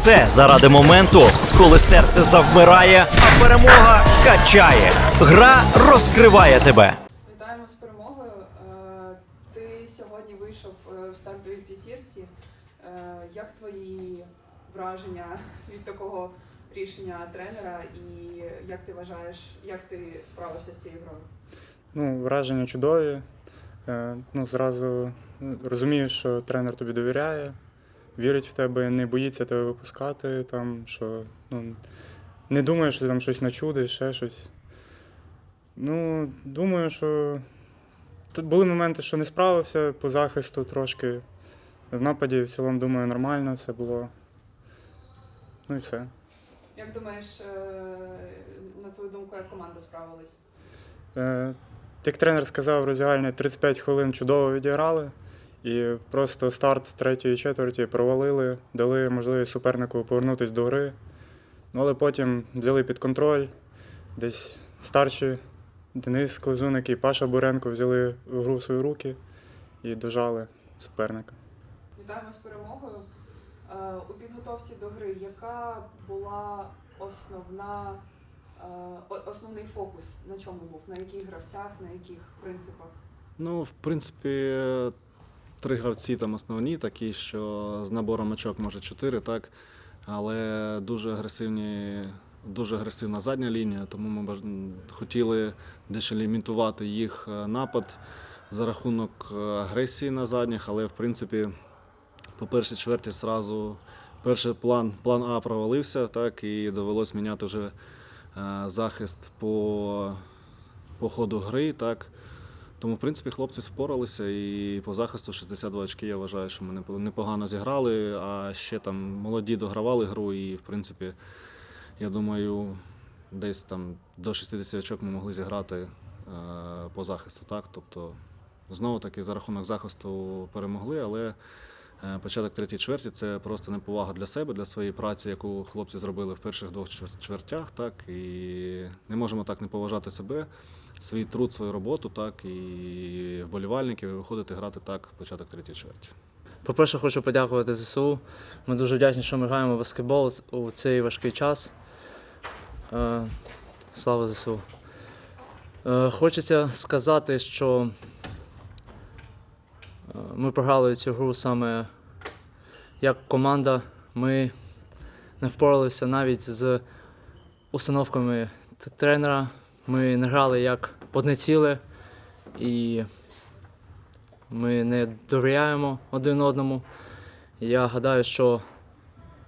все заради моменту, коли серце завмирає, а перемога качає. Гра розкриває тебе. Вітаємо з перемогою. Е, Ти сьогодні вийшов е, в стартовій п'ятірці. Е, Як твої враження від такого рішення тренера, і як ти вважаєш, як ти справився з цією грою? Ну, враження чудові. Ну, зразу розумієш, що тренер тобі довіряє, вірить в тебе, не боїться тебе випускати, там, що ну, не думає, що ти там щось начудиш, ще щось. Ну, думаю, що тут були моменти, що не справився по захисту трошки. В нападі в цілому, думаю, нормально все було. Ну і все. Як думаєш, е, на твою думку, як команда справилась? Е, Як тренер сказав, роздягальні 35 хвилин чудово відіграли. І просто старт третьої четверті провалили, дали можливість супернику повернутися до гри. Ну, але потім взяли під контроль. Десь старші Денис Клизуник і Паша Буренко взяли гру в свої руки і дожали суперника. Вітаємо з перемогою. Е, У підготовці до гри, яка була основна, е, основний фокус? На чому був? На яких гравцях, на яких принципах? Ну, в принципі, три гравці там основні, такі, що з набором очок може чотири, так. Але дуже агресивні, дуже агресивна задня лінія, тому ми хотіли дещо лімітувати їх е, напад за рахунок е, агресії на задніх, але в принципі, по першій чверті зразу перший план, план А провалився, так, і довелось міняти вже е, захист по, по ходу гри. Так. Тому, в принципі, хлопці впоралися і по захисту 62 очки я вважаю, що ми непо- непогано зіграли, а ще там молоді догравали гру, і, в принципі, я думаю, десь там до 60 очок ми могли зіграти е, по захисту. Так? Тобто, знову таки, за рахунок захисту перемогли, але початок третій чверті це просто неповага для себе, для своєї праці, яку хлопці зробили в перших двох чвертях. Так? І не можемо так не поважати себе свій труд, свою роботу, так і вболівальників, і виходити грати так початок третьої чверті. По-перше, хочу подякувати ЗСУ. Ми дуже вдячні, що ми граємо баскетбол у цей важкий час. Е, Слава ЗСУ. Е, Хочеться сказати, що е, ми програли цю гру саме як команда. Ми не впоралися навіть з установками тренера. Ми не грали як одне ціле. І ми не довіряємо один одному. Я гадаю, що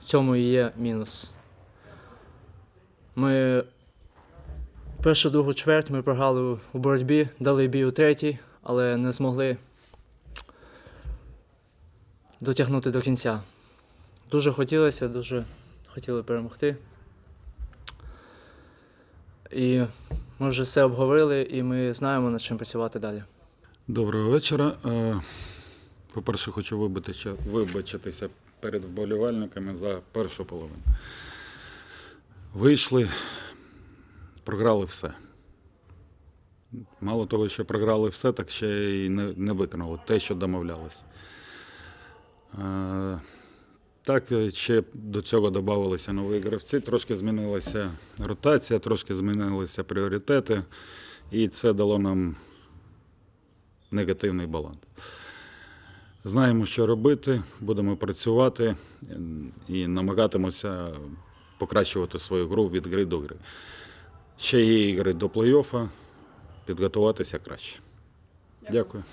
в цьому і є мінус. Ми першу другу чверть ми програли у боротьбі, дали бій у третій, але не змогли дотягнути до кінця. Дуже хотілося, дуже хотіли перемогти. І ми вже все обговорили, і ми знаємо, над чим працювати далі. Доброго вечора. Е, По-перше, хочу вибачитися, перед вболівальниками за першу половину. Вийшли, програли все. Мало того, що програли все, так ще й не виконали те, що домовлялися. Так, е, ще до цього додавалися нові гравці, трошки змінилася ротація, трошки змінилися пріоритети, і це дало нам негативний баланс. Знаємо, що робити, будемо працювати і намагатимося покращувати свою гру від гри до гри. Ще є ігри до плей-оффа, підготуватися краще. Дякую.